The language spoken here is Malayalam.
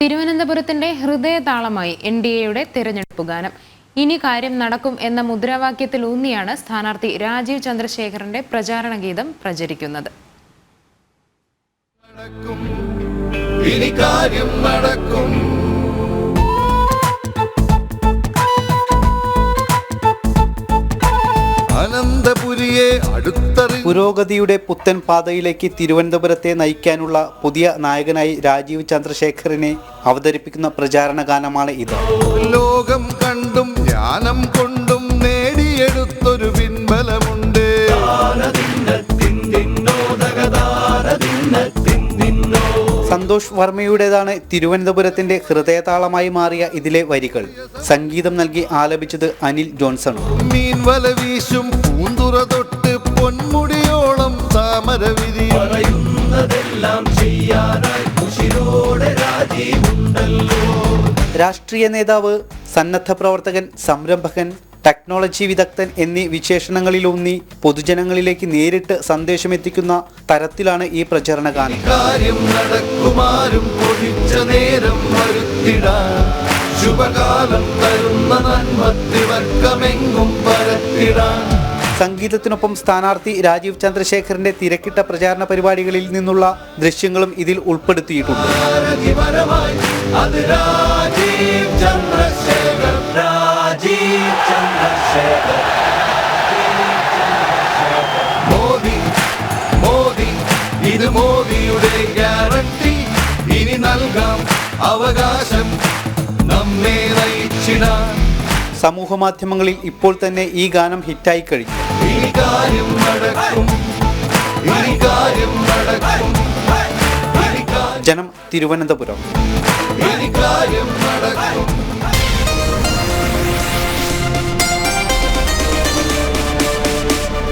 തിരുവനന്തപുരത്തിന്റെ ഹൃദയതാളമായി എൻ ഡി എയുടെ തെരഞ്ഞെടുപ്പ് ഗാനം. ഇനി കാര്യം നടക്കും എന്ന മുദ്രാവാക്യത്തിൽ ഊന്നിയാണ് സ്ഥാനാർത്ഥി രാജീവ് ചന്ദ്രശേഖരന്റെ പ്രചാരണ ഗീതം പ്രചരിക്കുന്നത് ഇനി കാര്യം നടക്കും. അനന്തപുരിയെ അടുത്തറി പുരോഗതിയുടെ പുത്തൻ പാതയിലേക്ക് തിരുവനന്തപുരത്തെ നയിക്കാനുള്ള പുതിയ നായകനായി രാജീവ് ചന്ദ്രശേഖറിനെ അവതരിപ്പിക്കുന്ന പ്രചാരണ ഗാനമാണ് ഇത്. ലോകം കണ്ടും ജ്ഞാനം കൊണ്ടും നേടിയെടുത്തൊരു പിൻബലമുണ്ട് സന്തോഷ് വർമ്മയുടേതാണ് തിരുവനന്തപുരത്തിന്റെ ഹൃദയതാളമായി മാറിയ ഇതിലെ വരികൾ. സംഗീതം നൽകി ആലപിച്ചത് അനിൽ ജോൺസൺ. മീൻ വല വീശും രാഷ്ട്രീയ നേതാവ് സന്നദ്ധ പ്രവർത്തകൻ സംരംഭകൻ ടെക്നോളജി വിദഗ്ധൻ എന്നീ വിശേഷണങ്ങളിലൂന്നി പൊതുജനങ്ങളിലേക്ക് നേരിട്ട് സന്ദേശമെത്തിക്കുന്ന തരത്തിലാണ് ഈ പ്രചരണ ഗാനം ശുഭകാലം തരുന്ന നന്മത്തിവർക്കമെങ്ങും പരത്തിടാൻ സംഗീതത്തിനൊപ്പം സ്ഥാനാർത്ഥി രാജീവ് ചന്ദ്രശേഖറിന്റെ തിരക്കിട്ട പ്രചാരണ പരിപാടികളിൽ നിന്നുള്ള ദൃശ്യങ്ങളും ഇതിൽ ഉൾപ്പെടുത്തിയിട്ടുണ്ട്. ഇത് മോദിയുടെ ഇനി അവകാശം. നമ്മേ നയിച്ചിടാൻ സമൂഹ മാധ്യമങ്ങളിൽ ഇപ്പോൾ തന്നെ ഈ ഗാനം ഹിറ്റായി കഴിഞ്ഞു. ജനം തിരുവനന്തപുരം.